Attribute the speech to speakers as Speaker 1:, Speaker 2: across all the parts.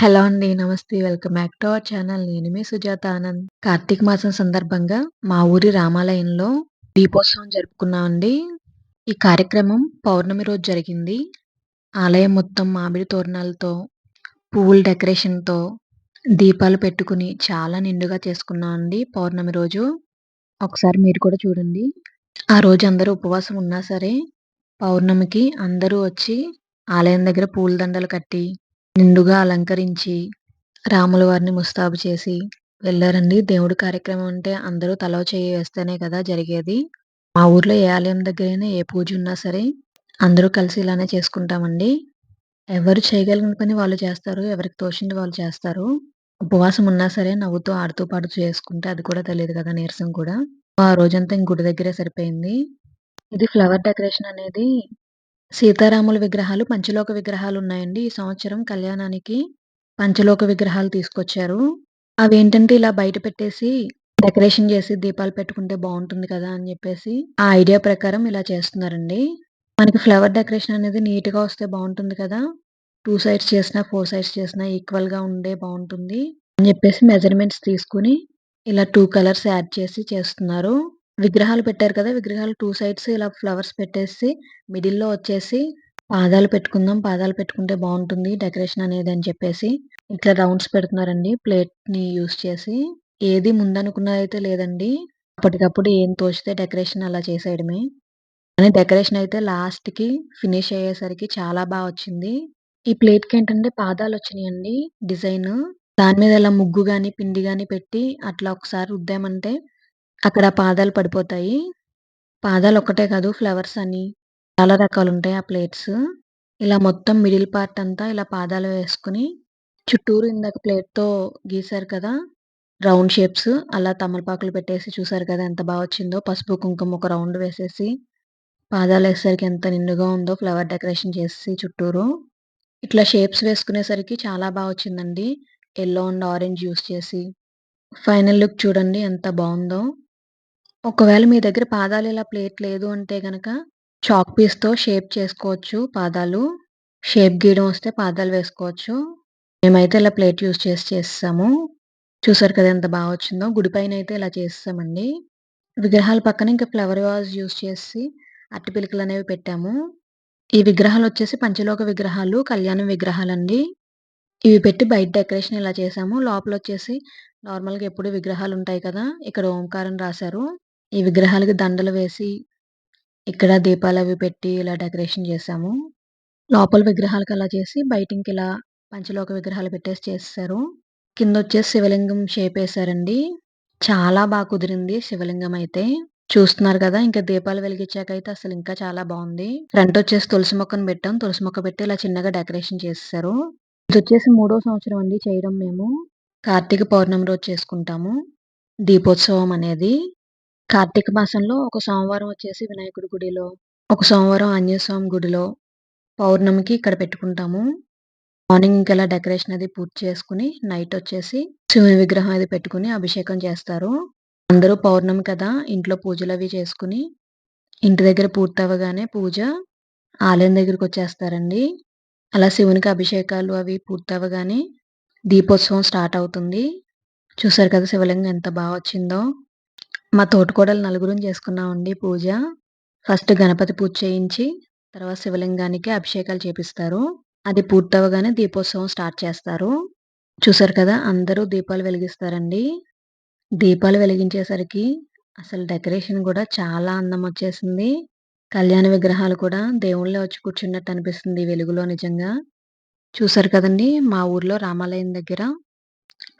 Speaker 1: Hello అండి. నమస్తే. Welcome back to our channel. నేను మీ సుజాత ఆనంద్. కార్తీక మాసం సందర్భంగా మా ఊరి రామాలయంలో దీపోత్సవం జరుపుకున్నామండి. ఈ కార్యక్రమం పౌర్ణమి రోజు జరిగింది. ఆలయం మొత్తం మామిడి తోరణాలతో, పువ్వుల డెకరేషన్‌తో, దీపాలు పెట్టుకుని చాలా నిండుగా చేసుకున్నామండి పౌర్ణమి రోజు. ఒకసారి మీరు కూడా చూడండి. ఆ రోజు అందరూ ఉపవాసం ఉన్నా సరే, పౌర్ణమికి అందరూ వచ్చి ఆలయం దగ్గర పూల దండలు కట్టి నిండుగా అలంకరించి, రాముల వారిని ముస్తాబు చేసి వెళ్ళారండి దేవుడి కార్యక్రమం అంటే అందరూ తలో చేయి వేస్తేనే కదా జరిగేది. మా ఊర్లో ఏ ఆలయం దగ్గరైనా ఏ పూజ ఉన్నా సరే అందరూ కలిసి ఇలానే చేసుకుంటామండి. ఎవరు చేయగలిగిన పని వాళ్ళు చేస్తారు. ఎవరికి తోచింది వాళ్ళు చేస్తారు. ఉపవాసం ఉన్నా సరే నవ్వుతూ, ఆడుతూ, పాడుతూ చేసుకుంటే అది కూడా తెలియదు కదా నీరసం కూడా. ఆ రోజంతా ఇంక గుడి దగ్గరే సరిపోయింది. ఇది ఫ్లవర్ డెకరేషన్ అనేది సీతారాముల విగ్రహాలు, పంచలోక విగ్రహాలు ఉన్నాయండి. ఈ సంవత్సరం కళ్యాణానికి పంచలోక విగ్రహాలు తీసుకొచ్చారు. అవేంటంటే ఇలా బయట పెట్టేసి డెకరేషన్ చేసి దీపాలు పెట్టుకుంటే బాగుంటుంది కదా అని చెప్పేసి ఆ ఐడియా ప్రకారం ఇలా చేస్తున్నారండి. మనకి ఫ్లవర్ డెకరేషన్ అనేది నీట్‌గా వస్తే బాగుంటుంది కదా! టూ సైడ్స్ చేసినా, ఫోర్ సైడ్స్ చేసినా ఈక్వల్‌గా ఉండే బాగుంటుంది అని చెప్పేసి మెజర్‌మెంట్స్ తీసుకొని ఇలా టూ కలర్స్ యాడ్ చేసి చేస్తున్నారు. విగ్రహాలు పెట్టారు కదా! విగ్రహాలు టూ సైడ్స్ ఇలా ఫ్లవర్స్ పెట్టేసి మిడిల్‌లో వచ్చేసి పాదాలు పెట్టుకుందాం. పాదాలు పెట్టుకుంటే బాగుంటుంది డెకరేషన్ అనేది అని చెప్పేసి ఇట్లా రౌండ్స్ పెడుతున్నారండి ప్లేట్‌ని యూస్ చేసి. ఏది ముందనుకున్నదైతే లేదండి. అప్పటికప్పుడు ఏం తోచితే డెకరేషన్ అలా చేసేయడమే. కానీ డెకరేషన్ అయితే లాస్ట్‌కి ఫినిష్ అయ్యేసరికి చాలా బాగా వచ్చింది. ఈ ప్లేట్‌కి ఏంటంటే పాదాలు వచ్చినాయండి డిజైన్. దాని మీద ఇలా ముగ్గు గాని, పిండి గాని పెట్టి అట్లా ఒకసారి రుద్దామంటే అక్కడ పాదాలు పడిపోతాయి. పాదాలు ఒక్కటే కాదు ఫ్లవర్స్ అని చాలా రకాలు ఉంటాయి ఆ ప్లేట్స్. ఇలా మొత్తం మిడిల్ పార్ట్ అంతా ఇలా పాదాలు వేసుకొని చుట్టూరు ఇందాక ప్లేట్‌తో గీశారు కదా! రౌండ్ షేప్స్ అలా తమలపాకులు పెట్టేసి చూసారు కదా ఎంత బాగా వచ్చిందో. పసుపు, కుంకుమ ఒక రౌండ్ వేసేసి పాదాలు వేసేసరికి ఎంత నిండుగా ఉందో ఫ్లవర్ డెకరేషన్ చేసి చుట్టూరు. ఇట్లా షేప్స్ వేసుకునేసరికి చాలా బాగా వచ్చిందండి. ఎల్లో అండ్ ఆరెంజ్ యూస్ చేసి. ఫైనల్ లుక్ చూడండి ఎంత బాగుందో ఒకవేళ మీ దగ్గర పాదాలు ఇలా ప్లేట్ లేదు అంటే గనక చాక్ పీస్‌తో షేప్ చేసుకోవచ్చు పాదాలు. షేప్ గీయడం వస్తే పాదాలు వేసుకోవచ్చు. మేమైతే ఇలా ప్లేట్ యూజ్ చేసి చేసేసాము. చూసారు కదా ఎంత బా వచ్చిందో. గుడి పైనైతే ఇలా చేసేసామండి. విగ్రహాల పక్కన ఇంకా ఫ్లవర్ వాజ్ యూజ్ చేసి అట్టి పిలకలనేవి పెట్టాము. ఈ విగ్రహాలొచ్చేసి పంచలోక విగ్రహాలు, కళ్యాణం విగ్రహాలండి. ఇవి పెట్టి బయట డెకరేషన్ ఇలా చేసాము. లోపలొచ్చేసి నార్మల్‌గా ఎప్పుడు విగ్రహాలుంటాయి కదా! ఇక్కడ ఓంకారం రాశారు. ఈ విగ్రహాలకి దండలు వేసి, ఇక్కడ దీపాలు అవి పెట్టి ఇలా డెకరేషన్ చేశాము. లోపల విగ్రహాలకు అలా చేసి బయట ఇంకిలా పంచలోక విగ్రహాలు పెట్టేసి చేసారు కింద వచ్చేసి శివలింగం షేప్ వేసారండి చాలా బాగా కుదిరింది శివలింగం అయితే. చూస్తున్నారు కదా! ఇంకా దీపాలు వెలిగించాక అయితే అసలు ఇంకా చాలా బాగుంది ఫ్రంట్ వచ్చేసి తులసి మొక్కను పెట్టాం. తులసి మొక్క పెట్టి ఇలా చిన్నగా డెకరేషన్ చేశారు ఇది వచ్చేసి మూడో సంవత్సరం అండి చేయడం మేము. కార్తీక పౌర్ణమి రోజు చేసుకుంటాము. దీపోత్సవం అనేది. కార్తీక మాసంలో ఒక సోమవారం వచ్చేసి వినాయకుడి గుడిలో, ఒక సోమవారం ఆంజనేయస్వామి గుడిలో, పౌర్ణమికి ఇక్కడ పెట్టుకుంటాము. మార్నింగ్ ఇంకిలా డెకరేషన్ అది పూర్తి చేసుకొని, నైట్ వచ్చేసి శివుని విగ్రహం అది పెట్టుకొని అభిషేకం చేస్తారు. అందరూ పౌర్ణమి కదా! ఇంట్లో పూజలవి చేసుకొని, ఇంటి దగ్గర పూర్తవ్వగానే పూజ ఆలయం దగ్గరికొచ్చేస్తారండి. అలా శివునికి అభిషేకాలు అవి పూర్తవ్వగానే దీపోత్సవం స్టార్ట్ అవుతుంది. చూసారు కదా శివలింగం ఎంత బా వచ్చిందో. మా తోటికోడలు నలుగురం చేసుకున్నామండి పూజ. ఫస్ట్ గణపతి పూజ చేయించి, తర్వాత శివలింగానికి అభిషేకాలు చేపిస్తారు. అది పూర్తవ్వగానే దీపోత్సవం స్టార్ట్ చేస్తారు. చూసారు కదా! అందరూ దీపాలు వెలిగిస్తారండి. దీపాలు వెలిగించేసరికి అసలు డెకరేషన్ గూడా చాలా అందం వచ్చేసింది. కళ్యాణ విగ్రహాలు కూడా దేవుళ్ళే వచ్చి కూర్చున్నట్టు అనిపిస్తుంది వెలుగులో నిజంగా. చూసారు కదండీ! మా ఊర్లో రామాలయం దగ్గర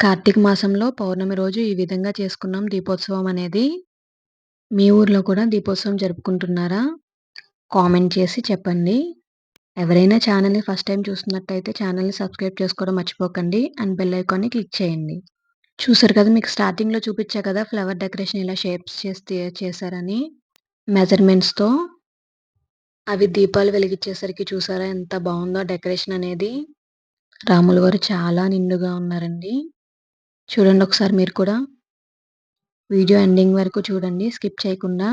Speaker 1: కార్తీక మాసంలో పౌర్ణమి రోజు ఈ విధంగా చేసుకున్నాం దీపోత్సవం అనేది. మీ ఊర్లో కూడా దీపోత్సవం జరుపుకుంటున్నారా? కామెంట్ చేసి చెప్పండి. ఎవరైనా ఛానల్‌ని ఫస్ట్ టైం చూస్తున్నట్టయితే ఛానల్‌ని సబ్స్క్రైబ్ చేసుకోవడం మర్చిపోకండి. అండ్ బెల్ ఐకాన్‌ని క్లిక్ చేయండి. చూసారు కదా! మీకు స్టార్టింగ్‌లో చూపించా కదా! ఫ్లవర్ డెకరేషన్ ఇలా షేప్స్ చేసి చేశారని మెజర్‌మెంట్స్‌తో. అవి దీపాలు వెలిగించేసరికి చూసారా ఎంత బాగుందో డెకరేషన్ అనేది. రాముల వారు చాలా నిండుగా ఉన్నారండి. చూడండి ఒకసారి మీరు కూడా. వీడియో ఎండింగ్ వరకు చూడండి స్కిప్ చేయకుండా.